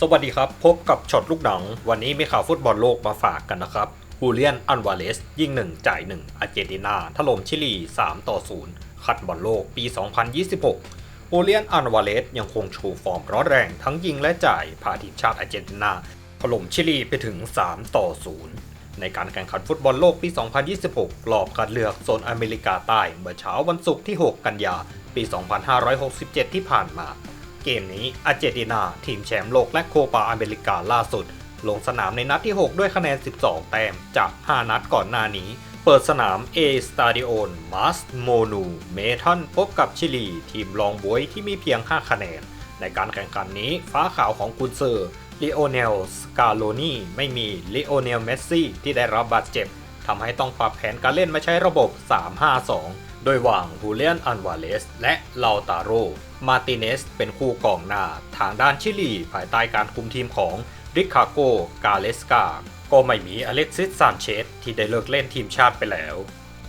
สวัสดีครับ พบกับช็อตลูกหนัง วันนี้มีข่าวฟุตบอลโลกมาฝากกันนะครับฮูเลียน อันวาเลส ยิง 1 จ่าย 1 อาร์เจนตินา ถล่มชิลี 3 ต่อ 0 คัดบอลโลกปี 2026ฮูเลียน อันวาเลส ยังคงโชว์ฟอร์มร้อนแรง ทั้งยิงและจ่าย พาทีมชาติอาร์เจนตินา ถล่มชิลีไปถึง 3 ต่อ 0 ในการแข่งขันฟุตบอลโลกปี 2026 รอบคัดเลือกโซนอเมริกาใต้ เมื่อเช้าวันศุกร์ที่ 6 กันยา ปี 2567 ที่ผ่านมา เกมนี้อาร์เจนตินา ทีมแชมป์โลกและโคปาอเมริกาล่าสุด ลงสนามในนัดที่ 6 ด้วยคะแนน 12 แต้มจาก 5 นัดก่อนหน้านี้ เปิดสนาม A Stadion Mas Monu m e t a n พบกับชิลี ทีมรองบวยที่มีเพียง 5 คะแนน ในการแข่งขันนี้ฟ้าขาวของกุนเซอร์ลีโอเนลสกาโลนีไม่มีลีโอเนลเมสซี่ที่ได้รับบาดเจ็บทำให้ต้องปรับแผนการเล่นมาใช้ระบบ 3-5-2 โดยวางฮูเลียน อันวาเลส และลาตาโร มาติเนส เป็นคู่กองหน้า ทางด้านชิลี ภายใต้การคุมทีมของริคาโก กาเลสกา ก็ไม่มีอเล็กซิสซานเชสที่ได้เลิกเล่นทีมชาติไปแล้ว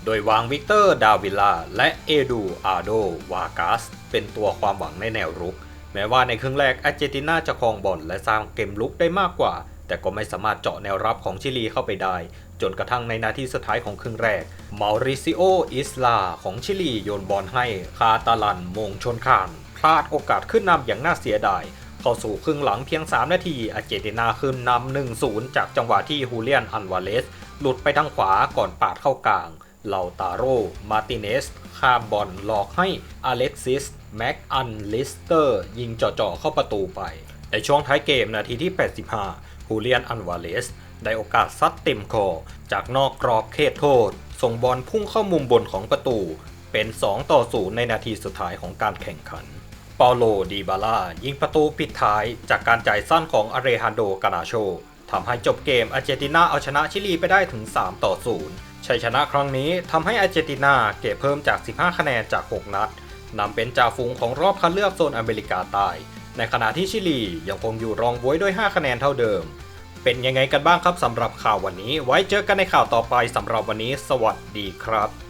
โดยวางวิกเตอร์ ดาวิลลาและเอดูอาโด วากาส เป็นตัวความหวังในแนวรุก แม้ว่าในครึ่งแรกอาร์เจนตินาจะครองบอลและสร้างเกมลุกได้มากกว่า แต่ก็ไม่สามารถเจาะแนวรับของชิลีเข้าไปได้ จนกระทั่งในนาทีสุดท้ายของครึ่งแรกมาริซิโออิสลาของชิลีโยนบอลให้คาตาลันมงชนคานพลาดโอกาสขึ้นนำอย่างน่าเสียดายเข้าสู่ครึ่งหลังเพียง 3 นาทีอาร์เจนตินาขึ้นนำ1-0 จากจังหวะที่ฮูเลียนอันวาเลส หลุดไปทางขวาก่อนปาดเข้ากลางเลาตาโร มาติเนสข้าบอลหลอกให้อเล็กซิส แม็กอันลิสเตอร์ ยิงจ่อๆเข้าประตูไป ในช่วงท้ายเกมนาทีที่ 85 ฮูเลียนอันวาเลสได้โอกาสซัดเต็มคอ จากนอกกรอบเขตโทษ ส่งบอลพุ่งเข้ามุมบนของประตู เป็น 2 ต่อ 0 ในนาทีสุดท้ายของการแข่งขัน เปาโล ดีบาล่า ยิงประตูปิดท้ายจากการจ่ายสั้นของอาเรฮันโด กานาโชทำให้จบเกมอาร์เจนตินาเอาชนะชิลีไปได้ถึง 3 ต่อ 0 ชัยชนะครั้งนี้ทำให้อาร์เจนตินาเก็บเพิ่มจาก 15 คะแนนจาก 6 นัดนำเป็นจ่าฝูงของรอบคัดเลือกโซนอเมริกาใต้ ในขณะที่ชิลียังคงอยู่รองบวยด้วย 5 คะแนนเท่าเดิม เป็นยังไงกันบ้างครับสำหรับข่าววันนี้ ไว้เจอกันในข่าวต่อไปสำหรับวันนี้ สวัสดีครับ